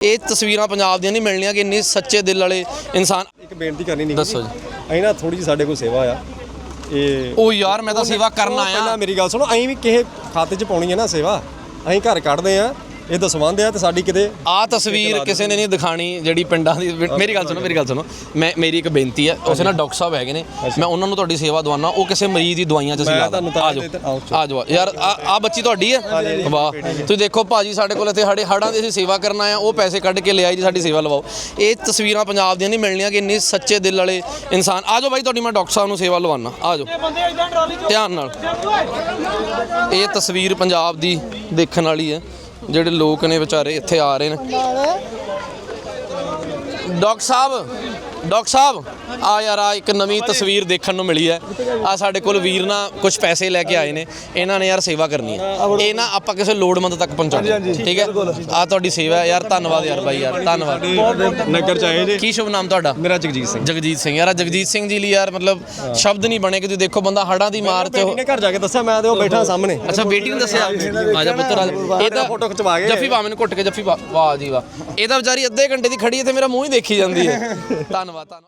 ਇਹ ਤਸਵੀਰਾਂ ਪੰਜਾਬ ਦੀਆਂ ਨਹੀਂ ਮਿਲਣੀਆਂ ਕਿ ਇੰਨੇ ਸੱਚੇ ਦਿਲ ਵਾਲੇ ਇਨਸਾਨ ਇੱਕ ਬੇਨਤੀ ਕਰਨੀ ਨਹੀਂ ਦੱਸੋ ਜੀ। ਅਸੀਂ ਨਾ ਥੋੜੀ ਜਿਹੀ ਸਾਡੇ ਕੋਲ ਸੇਵਾ ਆ। ਇਹ ਉਹ ਯਾਰ ਮੈਂ ਤਾਂ ਸੇਵਾ ਕਰਨ ਆਇਆ। ਪਹਿਲਾਂ ਮੇਰੀ ਗੱਲ ਸੁਣੋ ਅਸੀਂ ਵੀ ਕਿਸੇ ਖਾਤੇ 'ਚ ਪਾਉਣੀ ਹੈ ਨਾ ਸੇਵਾ। ਅਸੀਂ ਘਰ ਕੱਢਦੇ ਆ ਇਹ ਦਸਵੰਦ ਆ ਤੇ ਸਾਡੀ ਕਿਤੇ ਆ ਤਸਵੀਰ ਕਿਸੇ ਨੇ ਨਹੀਂ ਦਿਖਾਣੀ ਜਿਹੜੀ ਪਿੰਡਾਂ ਦੀ ਮੇਰੀ ਗੱਲ ਸੁਣੋ ਮੇਰੀ ਗੱਲ ਸੁਣੋ। ਮੈਂ ਮੇਰੀ ਇੱਕ ਬੇਨਤੀ ਹੈ ਉਸੇ ਨਾਲ ਡਾਕਟਰ ਸਾਹਿਬ ਹੈਗੇ ਨੇ। ਮੈਂ ਉਹਨਾਂ ਨੂੰ ਤੁਹਾਡੀ ਸੇਵਾ ਦਵਾਨਾ ਉਹ ਕਿਸੇ ਮਰੀਜ਼ ਦੀ ਦਵਾਈਆਂ ਚ ਸੀ ਮੈਂ ਲਾ ਤੁਹਾਨੂੰ ਤਾਂ ਆ ਜਾਓ ਇੱਧਰ ਆਓ। ਆ ਜਾਓ ਯਾਰ ਆ ਆ ਬੱਚੀ ਤੁਹਾਡੀ ਹੈ? ਵਾਹ। ਤੁਸੀਂ ਦੇਖੋ ਭਾਜੀ ਸਾਡੇ ਕੋਲ ਇੱਥੇ ਸਾਡੇ ਹੜਾਂ ਦੀ ਅਸੀਂ ਸੇਵਾ ਕਰਨ ਆਏ ਆ ਉਹ ਪੈਸੇ ਕੱਢ ਕੇ ਲਿਆਈ ਜੀ ਸਾਡੀ ਸੇਵਾ ਲਵਾਓ। ਇਹ ਤਸਵੀਰਾਂ ਪੰਜਾਬ ਦੀਆਂ ਨਹੀਂ ਮਿਲਣੀਆਂ ਕਿ ਇੰਨੇ ਸੱਚੇ ਦਿਲ ਵਾਲੇ ਇਨਸਾਨ ਆ ਜਾਓ ਬਾਈ ਤੁਹਾਡੀ ਮੈਂ ਡਾਕਟਰ ਸਾਹਿਬ ਨੂੰ ਸੇਵਾ ਲਵਾਨਾ ਆ ਜਾਓ ਧਿਆਨ ਨਾਲ। ਇਹ ਤਸਵੀਰ ਪੰਜਾਬ ਦੀ ਦੇਖਣ ਵਾਲੀ ਹੈ। ਜਿਹੜੇ ਲੋਕ ਨੇ ਵਿਚਾਰੇ ਇੱਥੇ ਆ ਰਹੇ ਨੇ। ਡਾਕਟਰ ਸਾਹਿਬ ਡਾਕਟਰ ਸਾਹਿਬ ਆ ਯਾਰ ਆ ਇੱਕ ਨਵੀਂ ਤਸਵੀਰ ਦੇਖਣ ਨੂੰ ਮਿਲੀ ਹੈ। ਆ ਸਾਡੇ ਕੋਲ ਵੀਰ ਨਾ ਕੁਝ ਪੈਸੇ ਲੈ ਕੇ ਆਏ ਨੇ। ਇਹਨਾਂ ਨੇ ਯਾਰ ਸੇਵਾ ਕਰਨੀ ਹੈ। ਇਹ ਨਾ ਆਪਾਂ ਕਿਸੇ ਲੋੜਵੰਦ ਤੱਕ ਪਹੁੰਚਾਉਣਾ ਠੀਕ ਹੈ? ਆ ਤੁਹਾਡੀ ਸੇਵਾ ਹੈ। ਯਾਰ ਧੰਨਵਾਦ ਯਾਰ ਬਾਈ ਯਾਰ। ਧੰਨਵਾਦ। ਨਗਰ ਚ ਆਏ ਜੇ ਕੀ ਸ਼ੁਭ ਨਾਮ ਤੁਹਾਡਾ? ਮੇਰਾ ਜਗਜੀਤ ਸਿੰਘ। ਜਗਜੀਤ ਸਿੰਘ। ਯਾਰ ਜਗਜੀਤ ਸਿੰਘ ਜੀ ਲਈ ਯਾਰ ਮਤਲਬ ਸ਼ਬਦ ਨਹੀਂ ਬਣੇ ਕਿ ਤੁਸੀਂ ਦੇਖੋ ਬੰਦਾ ਹੜਾਂ ਦੀ ਮਾਰ ਤੇ ਇਹਨੇ ਘਰ ਜਾ ਕੇ ਦੱਸਿਆ ਮੈਂ ਤੇ ਉਹ ਬੈਠਾ ਸਾਹਮਣੇ। ਅੱਛਾ ਬੇਟੀ ਨੂੰ ਦੱਸਿਆ? ਆ ਜਾ ਪੁੱਤਰ। ਇਹ ਤਾਂ ਫੋਟੋ ਖਿਚਵਾ ਕੇ ਜੱਫੀ ਪਾ ਮੈਨੂੰ ਘੁੱਟ ਕੇ ਜੱਫੀ ਪਾ। ਵਾਹ ਜੀ ਵਾਹ। ਇਹ ਤਾਂ ਵਿਚਾਰੀ ਅੱਧੇ ਘੰਟੇ ਦੀ ਖੜੀ ਹੈ ਤੇ ਮੇਰਾ ਮੂੰਹ ਹੀ ਦੇਖੀ ਜਾਂਦੀ ਹੈ। ਧੰਨਵਾਦ ਧੰਨਵਾਦ